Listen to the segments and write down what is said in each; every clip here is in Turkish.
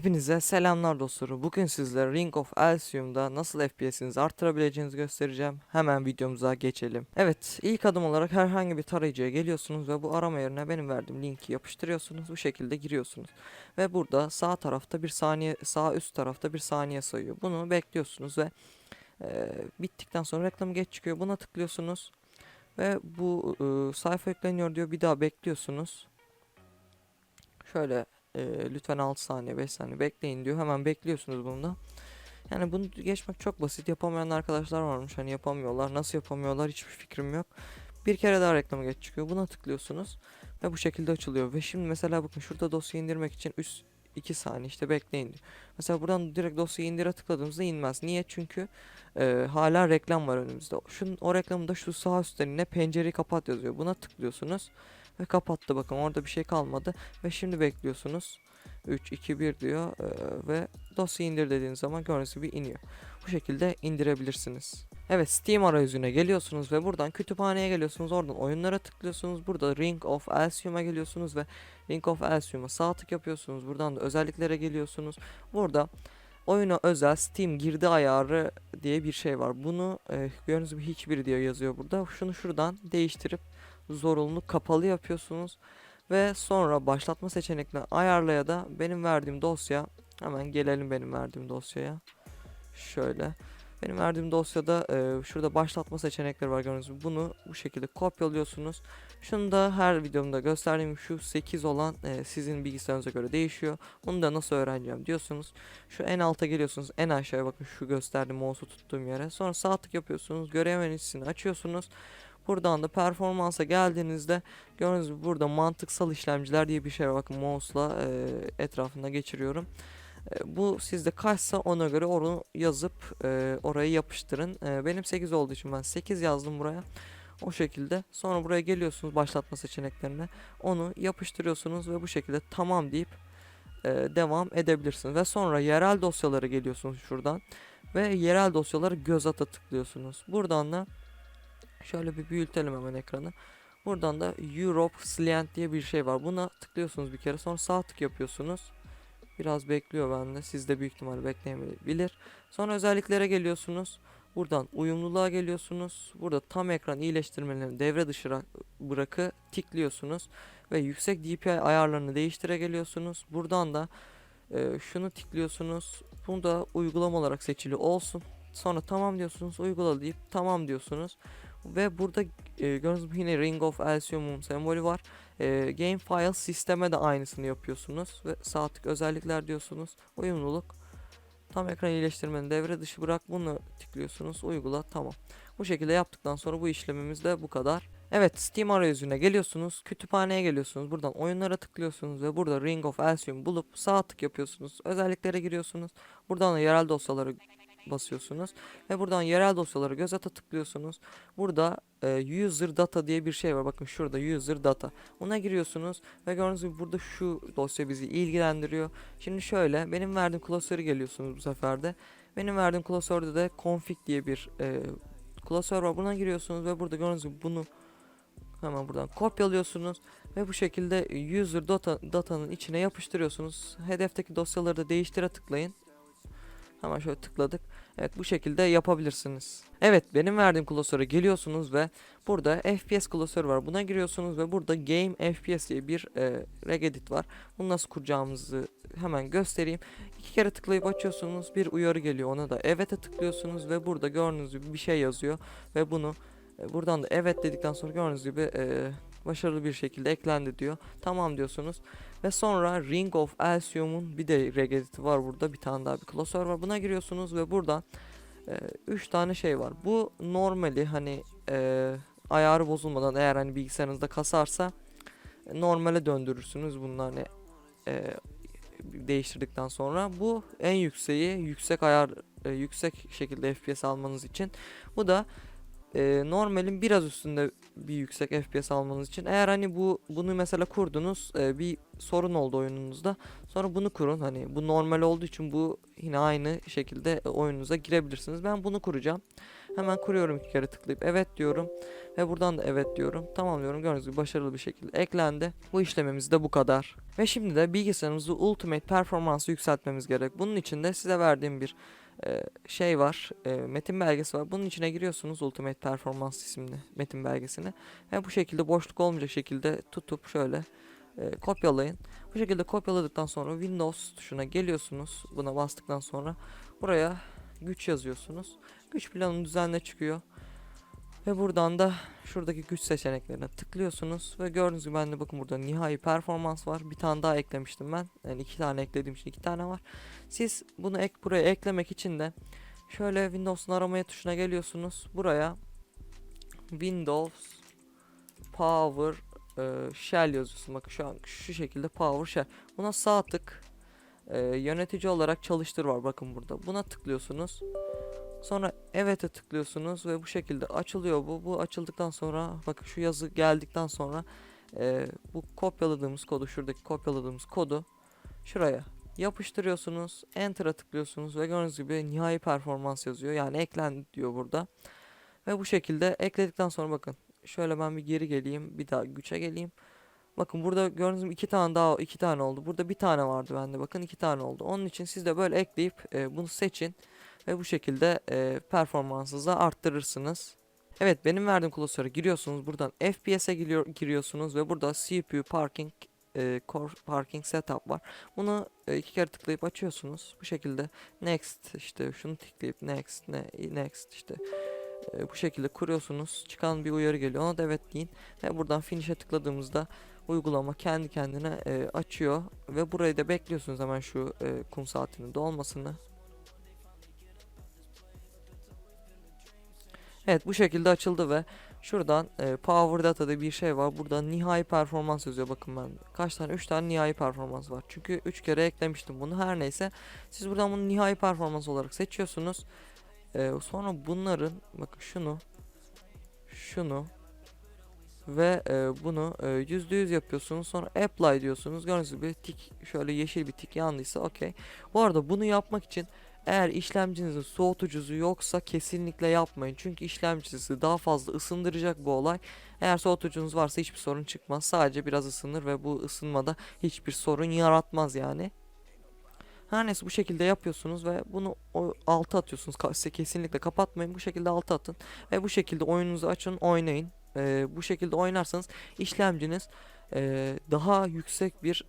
Hepinize selamlar dostlarım. Bugün sizlere Ring of Elysium'da nasıl FPS'inizi arttırabileceğinizi göstereceğim. Hemen videomuza geçelim. Evet, ilk adım olarak herhangi bir tarayıcıya geliyorsunuz ve bu arama yerine benim verdiğim linki yapıştırıyorsunuz. Bu şekilde giriyorsunuz. Ve burada sağ tarafta bir saniye, sağ üst tarafta bir saniye sayıyor. Bunu bekliyorsunuz ve e, bittikten sonra reklamı geç çıkıyor. Buna tıklıyorsunuz. Ve bu e, sayfa yükleniyor diyor. Bir daha bekliyorsunuz. Şöyle e, lütfen 6 saniye 5 saniye bekleyin diyor. Hemen bekliyorsunuz bunu da. Yani bunu geçmek çok basit. Yapamayan arkadaşlar varmış. Hani yapamıyorlar. Nasıl yapamıyorlar hiçbir fikrim yok. Bir kere daha reklamı geç çıkıyor. Buna tıklıyorsunuz. Ve bu şekilde açılıyor. Ve şimdi mesela bakın şurada dosya indirmek için üst 2 saniye işte bekleyin diyor. Mesela buradan direkt dosyayı indire tıkladığımızda inmez. Niye? Çünkü e, hala reklam var önümüzde. Şunun, o reklamında şu sağ üstlerine pencereyi kapat yazıyor. Buna tıklıyorsunuz. Ve kapattı bakın orada bir şey kalmadı. Ve şimdi bekliyorsunuz. 3, 2, 1 diyor eee, ve dosya indir dediğiniz zaman gördüğünüz gibi iniyor. Bu şekilde indirebilirsiniz. Evet Steam arayüzüne geliyorsunuz ve buradan kütüphaneye geliyorsunuz. Oradan oyunlara tıklıyorsunuz. Burada Ring of Elysium'a geliyorsunuz ve Ring of Elysium'a sağ tık yapıyorsunuz. Buradan da özelliklere geliyorsunuz. Burada oyuna özel Steam girdi ayarı diye bir şey var. Bunu e, gördüğünüz gibi hiçbir diye yazıyor burada. Şunu şuradan değiştirip zorunlu kapalı yapıyorsunuz. Ve sonra başlatma seçeneklerini ayarlaya da benim verdiğim dosya hemen gelelim benim verdiğim dosyaya. Şöyle benim verdiğim dosyada e, şurada başlatma seçenekleri var gördüğünüz gibi. Bunu bu şekilde kopyalıyorsunuz. Şunu da her videomda gösterdiğim şu 8 olan e, sizin bilgisayarınıza göre değişiyor. Onu da nasıl öğreneceğim diyorsunuz. Şu en alta geliyorsunuz en aşağıya bakın şu gösterdiğim mouse'u tuttuğum yere. Sonra sağ tık yapıyorsunuz görev açıyorsunuz Buradan da performansa geldiğinizde gördüğünüz gibi burada mantıksal işlemciler diye bir şey var. Bakın mouse'la e, etrafında geçiriyorum. E, bu sizde kaçsa ona göre onu yazıp e, orayı yapıştırın. E, benim 8 olduğu için ben 8 yazdım buraya. O şekilde sonra buraya geliyorsunuz başlatma seçeneklerine. Onu yapıştırıyorsunuz ve bu şekilde tamam deyip e, devam edebilirsiniz. Ve sonra yerel dosyalara geliyorsunuz şuradan. Ve yerel dosyaları göz ata tıklıyorsunuz. Buradan da Şöyle bir büyütelim hemen ekranı. Buradan da Europe Slant diye bir şey var. Buna tıklıyorsunuz bir kere sonra sağ tık yapıyorsunuz. Biraz bekliyor bende. Siz de büyük ihtimalle bekleyebilir. Sonra özelliklere geliyorsunuz. Buradan uyumluluğa geliyorsunuz. Burada tam ekran iyileştirmelerini devre dışı ra- bırakı tıklıyorsunuz. Ve yüksek DPI ayarlarını değiştire geliyorsunuz. Buradan da e, şunu tıklıyorsunuz. Bunu da uygulama olarak seçili olsun. Sonra tamam diyorsunuz. Uygula deyip tamam diyorsunuz. Ve burada e, gördüğünüz gibi yine Ring of Elysium'un sembolü var. E, Game File sisteme de aynısını yapıyorsunuz. Ve sağ tık özellikler diyorsunuz. Uyumluluk. Tam ekran iyileştirmenin devre dışı bırak bunu tıklıyorsunuz. Uygula tamam. Bu şekilde yaptıktan sonra bu işlemimiz de bu kadar. Evet Steam arayüzüne geliyorsunuz. Kütüphaneye geliyorsunuz. Buradan oyunlara tıklıyorsunuz ve burada Ring of Elysium bulup sağ tık yapıyorsunuz. Özelliklere giriyorsunuz. Buradan da yerel dosyaları basıyorsunuz ve buradan yerel dosyaları göz ata tıklıyorsunuz. Burada e, user data diye bir şey var. Bakın şurada user data. Ona giriyorsunuz ve gördüğünüz gibi burada şu dosya bizi ilgilendiriyor. Şimdi şöyle benim verdiğim klasörü geliyorsunuz bu sefer de. Benim verdiğim klasörde de config diye bir e, klasör var. Buna giriyorsunuz ve burada gördüğünüz gibi bunu hemen buradan kopyalıyorsunuz ve bu şekilde user data datanın içine yapıştırıyorsunuz. Hedefteki dosyaları da değiştire tıklayın. Hemen şöyle tıkladık. Evet bu şekilde yapabilirsiniz. Evet benim verdiğim klasöre geliyorsunuz ve burada FPS klasörü var. Buna giriyorsunuz ve burada Game FPS diye bir e, regedit var. Bunu nasıl kuracağımızı hemen göstereyim. İki kere tıklayıp açıyorsunuz. Bir uyarı geliyor. Ona da evet'e tıklıyorsunuz ve burada gördüğünüz gibi bir şey yazıyor. Ve bunu e, buradan da evet dedikten sonra gördüğünüz gibi e, başarılı bir şekilde eklendi diyor. Tamam diyorsunuz. Ve sonra Ring of Elysium'un bir de regediti var burada. Bir tane daha bir klasör var. Buna giriyorsunuz ve buradan 3 tane şey var. Bu normali hani e, ayarı bozulmadan eğer hani bilgisayarınızda kasarsa e, normale döndürürsünüz bunları hani, e, değiştirdikten sonra. Bu en yükseği yüksek ayar e, yüksek şekilde FPS almanız için. Bu da e, normalin biraz üstünde bir yüksek FPS almanız için. Eğer hani bu bunu mesela kurdunuz e, bir sorun oldu oyununuzda. Sonra bunu kurun. Hani bu normal olduğu için bu yine aynı şekilde oyununuza girebilirsiniz. Ben bunu kuracağım. Hemen kuruyorum iki kere tıklayıp evet diyorum. Ve buradan da evet diyorum. Tamam diyorum. Gördüğünüz gibi başarılı bir şekilde eklendi. Bu işlemimiz de bu kadar. Ve şimdi de bilgisayarımızı ultimate performansı yükseltmemiz gerek. Bunun için de size verdiğim bir şey var. e, metin belgesi var. Bunun içine giriyorsunuz Ultimate Performance isimli metin belgesini. Ve bu şekilde boşluk olmayacak şekilde tutup şöyle e, kopyalayın. Bu şekilde kopyaladıktan sonra Windows tuşuna geliyorsunuz. Buna bastıktan sonra buraya güç yazıyorsunuz. Güç planı düzenle çıkıyor. Ve buradan da şuradaki güç seçeneklerine tıklıyorsunuz ve gördüğünüz gibi bende bakın burada nihai performans var. Bir tane daha eklemiştim ben. Yani iki tane eklediğim için iki tane var. Siz bunu ek buraya eklemek için de şöyle Windows'un aramaya tuşuna geliyorsunuz. Buraya Windows Power e, Shell yazıyorsun. Bakın şu an şu şekilde Power Shell. Buna sağ tık e, yönetici olarak çalıştır var bakın burada. Buna tıklıyorsunuz. Sonra evet'e tıklıyorsunuz ve bu şekilde açılıyor bu. Bu açıldıktan sonra bakın şu yazı geldikten sonra e, bu kopyaladığımız kodu şuradaki kopyaladığımız kodu şuraya yapıştırıyorsunuz. Enter'a tıklıyorsunuz ve gördüğünüz gibi nihai performans yazıyor. Yani eklendi diyor burada. Ve bu şekilde ekledikten sonra bakın şöyle ben bir geri geleyim. Bir daha güçe geleyim. Bakın burada gördüğünüz gibi iki tane daha iki tane oldu. Burada bir tane vardı bende. Bakın iki tane oldu. Onun için siz de böyle ekleyip e, bunu seçin ve bu şekilde e, performansınızı arttırırsınız. Evet benim verdiğim klasöre giriyorsunuz. Buradan FPS'e giriyor, giriyorsunuz ve burada CPU parking e, core parking setup var. Bunu e, iki kere tıklayıp açıyorsunuz. Bu şekilde next işte şunu tıklayıp next ne next işte e, bu şekilde kuruyorsunuz. Çıkan bir uyarı geliyor. Ona da evet deyin ve buradan finish'e tıkladığımızda uygulama kendi kendine e, açıyor ve burayı da bekliyorsunuz hemen şu e, kum saatinin dolmasını. Evet bu şekilde açıldı ve şuradan e, Power Data'da bir şey var. Burada nihai performans yazıyor bakın ben. Kaç tane? 3 tane nihai performans var. Çünkü 3 kere eklemiştim bunu. Her neyse siz buradan bunu nihai performans olarak seçiyorsunuz. E, sonra bunların bakın şunu şunu ve e, bunu e, %100 yapıyorsunuz. Sonra apply diyorsunuz. Gördüğünüz gibi tik şöyle yeşil bir tik yandıysa okey. Bu arada bunu yapmak için eğer işlemcinizin soğutucusu yoksa kesinlikle yapmayın. Çünkü işlemcisi daha fazla ısındıracak bu olay. Eğer soğutucunuz varsa hiçbir sorun çıkmaz. Sadece biraz ısınır ve bu ısınmada hiçbir sorun yaratmaz yani. Her neyse bu şekilde yapıyorsunuz ve bunu o alta atıyorsunuz. Ka- Kesinlikle kapatmayın. Bu şekilde alta atın ve bu şekilde oyununuzu açın, oynayın. Ee, bu şekilde oynarsanız işlemciniz ee, daha yüksek bir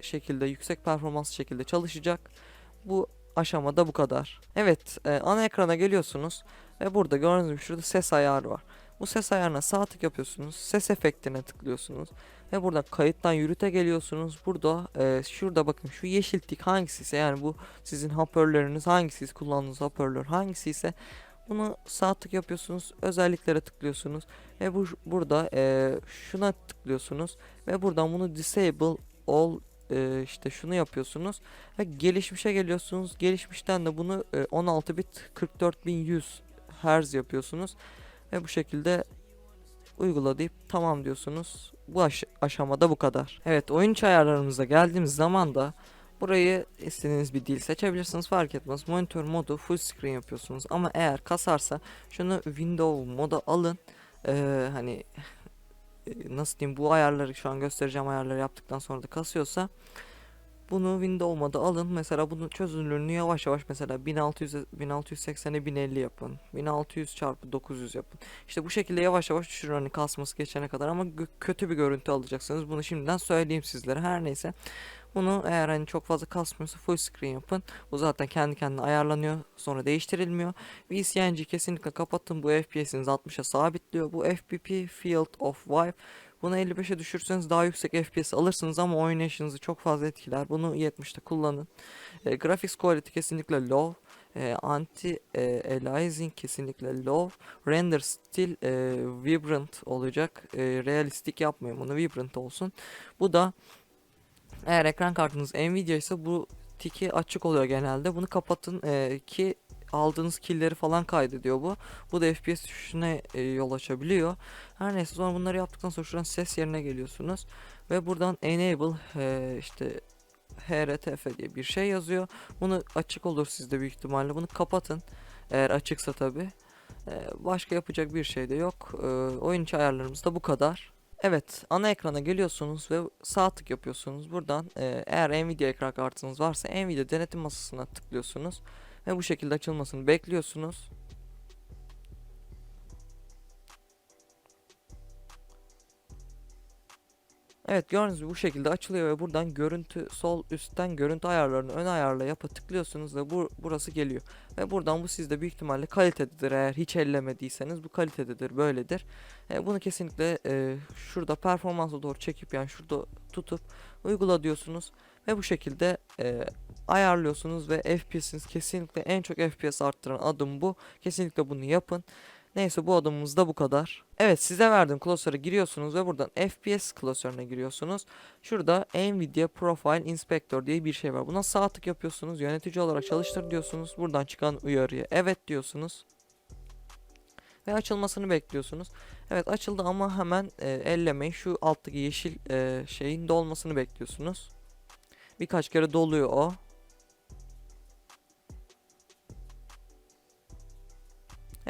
şekilde, yüksek performans şekilde çalışacak. Bu aşamada bu kadar. Evet, e, ana ekrana geliyorsunuz ve burada gördüğünüz gibi şurada ses ayarı var. Bu ses ayarına sağ tık yapıyorsunuz. Ses efektine tıklıyorsunuz. Ve burada kayıttan yürüte geliyorsunuz. Burada e, şurada bakın şu yeşil tik hangisi ise yani bu sizin hoparlörünüz hangisi kullandığınız hoparlör hangisi ise bunu sağ tık yapıyorsunuz. Özelliklere tıklıyorsunuz. Ve bu burada e, şuna tıklıyorsunuz. Ve buradan bunu disable all e, işte şunu yapıyorsunuz ve gelişmişe geliyorsunuz. Gelişmişten de bunu e, 16 bit 44100 Hz yapıyorsunuz ve bu şekilde uygula deyip tamam diyorsunuz. Bu aş- aşamada bu kadar. Evet oyun içi ayarlarımıza geldiğimiz zaman da burayı istediğiniz bir dil seçebilirsiniz fark etmez. Monitör modu full screen yapıyorsunuz ama eğer kasarsa şunu window moda alın. Ee, hani e, nasıl diyeyim bu ayarları şu an göstereceğim ayarları yaptıktan sonra da kasıyorsa bunu window moda alın. Mesela bunun çözünürlüğünü yavaş yavaş mesela 1600 1680'e 1050 yapın. 1600 çarpı 900 yapın. İşte bu şekilde yavaş yavaş düşürün hani kasması geçene kadar ama kötü bir görüntü alacaksınız. Bunu şimdiden söyleyeyim sizlere. Her neyse. Bunu eğer hani çok fazla kasmıyorsa full screen yapın. Bu zaten kendi kendine ayarlanıyor. Sonra değiştirilmiyor. VCNG kesinlikle kapatın. Bu FPS'iniz 60'a sabitliyor. Bu FPP Field of Vibe bunu 55'e düşürseniz daha yüksek FPS alırsınız ama oynayışınızı çok fazla etkiler. Bunu 70'te kullanın. E, graphics quality kesinlikle low. E, anti e, aliasing kesinlikle low. Render still e, vibrant olacak. E, realistik yapmayın bunu vibrant olsun. Bu da eğer ekran kartınız Nvidia ise bu tiki açık oluyor genelde. Bunu kapatın e, ki aldığınız killleri falan kaydediyor bu. Bu da FPS düşüşüne e, yol açabiliyor. Her neyse sonra bunları yaptıktan sonra şuradan ses yerine geliyorsunuz. Ve buradan enable e, işte HRTF diye bir şey yazıyor. Bunu açık olur sizde büyük ihtimalle. Bunu kapatın. Eğer açıksa tabi. Ee, başka yapacak bir şey de yok. Ee, oyun içi ayarlarımız da bu kadar. Evet, ana ekrana geliyorsunuz ve sağ tık yapıyorsunuz. Buradan e, eğer Nvidia ekran kartınız varsa Nvidia denetim masasına tıklıyorsunuz ve bu şekilde açılmasını bekliyorsunuz. Evet gördüğünüz gibi bu şekilde açılıyor ve buradan görüntü sol üstten görüntü ayarlarını ön ayarla yapa tıklıyorsunuz ve bu burası geliyor. Ve buradan bu sizde büyük ihtimalle kalitededir eğer hiç ellemediyseniz bu kalitededir böyledir. E, bunu kesinlikle e, şurada performansa doğru çekip yani şurada tutup uygula diyorsunuz. Ve bu şekilde e, ayarlıyorsunuz ve FPS'iniz kesinlikle en çok FPS arttıran adım bu. Kesinlikle bunu yapın. Neyse bu adımımız da bu kadar. Evet size verdiğim klasöre giriyorsunuz ve buradan FPS klasörüne giriyorsunuz. Şurada Nvidia Profile Inspector diye bir şey var. Buna sağ tık yapıyorsunuz. Yönetici olarak çalıştır diyorsunuz. Buradan çıkan uyarıya evet diyorsunuz. Ve açılmasını bekliyorsunuz. Evet açıldı ama hemen e, ellemeyin. Şu alttaki yeşil e, şeyin dolmasını bekliyorsunuz. Birkaç kere doluyor o.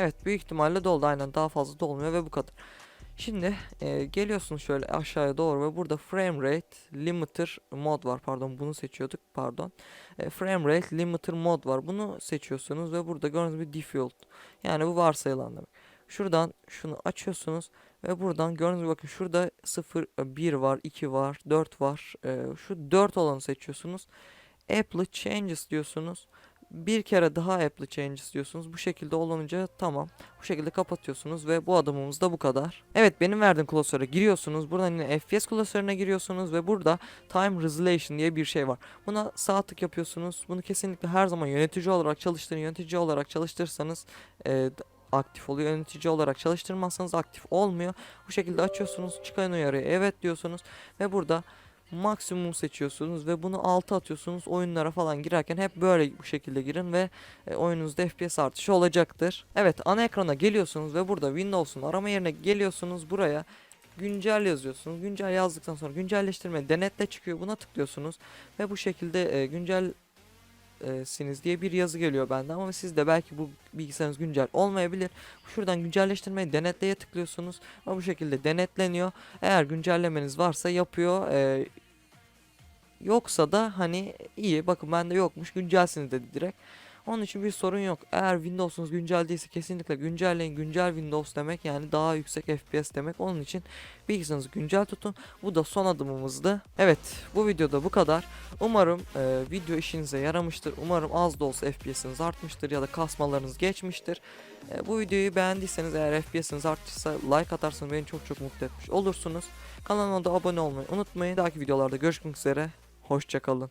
Evet büyük ihtimalle doldu aynen daha fazla dolmuyor ve bu kadar. Şimdi e, geliyorsunuz şöyle aşağıya doğru ve burada frame rate limiter mod var pardon bunu seçiyorduk pardon. E, frame rate limiter mod var bunu seçiyorsunuz ve burada gördüğünüz gibi default yani bu varsayılan demek. Şuradan şunu açıyorsunuz ve buradan gördüğünüz bakın şurada 0 1 var 2 var 4 var E, şu 4 olanı seçiyorsunuz. Apply changes diyorsunuz bir kere daha apply changes diyorsunuz. Bu şekilde olunca tamam. Bu şekilde kapatıyorsunuz ve bu adımımız da bu kadar. Evet benim verdiğim klasöre giriyorsunuz. Buradan yine FPS klasörüne giriyorsunuz ve burada time resolution diye bir şey var. Buna sağ tık yapıyorsunuz. Bunu kesinlikle her zaman yönetici olarak çalıştırın. Yönetici olarak çalıştırırsanız e, aktif oluyor. Yönetici olarak çalıştırmazsanız aktif olmuyor. Bu şekilde açıyorsunuz. Çıkan uyarıya evet diyorsunuz ve burada maksimum seçiyorsunuz ve bunu 6 atıyorsunuz oyunlara falan girerken hep böyle bu şekilde girin ve e, oyununuzda FPS artışı olacaktır. Evet ana ekrana geliyorsunuz ve burada Windows'un arama yerine geliyorsunuz buraya güncel yazıyorsunuz. Güncel yazdıktan sonra güncelleştirme denetle çıkıyor. Buna tıklıyorsunuz ve bu şekilde e, güncel siniz diye bir yazı geliyor bende ama sizde belki bu bilgisayarınız güncel olmayabilir. Şuradan güncelleştirmeyi denetleye tıklıyorsunuz ama bu şekilde denetleniyor. Eğer güncellemeniz varsa yapıyor. E, yoksa da hani iyi bakın bende yokmuş güncelsiniz dedi direkt. Onun için bir sorun yok. Eğer Windows'unuz güncel değilse kesinlikle güncelleyin. Güncel Windows demek yani daha yüksek FPS demek. Onun için bilgisayarınızı güncel tutun. Bu da son adımımızdı. Evet bu videoda bu kadar. Umarım e, video işinize yaramıştır. Umarım az da olsa FPS'iniz artmıştır ya da kasmalarınız geçmiştir. E, bu videoyu beğendiyseniz eğer FPS'iniz arttıysa like atarsanız beni çok çok mutlu etmiş olursunuz. Kanalıma da abone olmayı unutmayın. Dahaki videolarda görüşmek üzere. Hoşçakalın.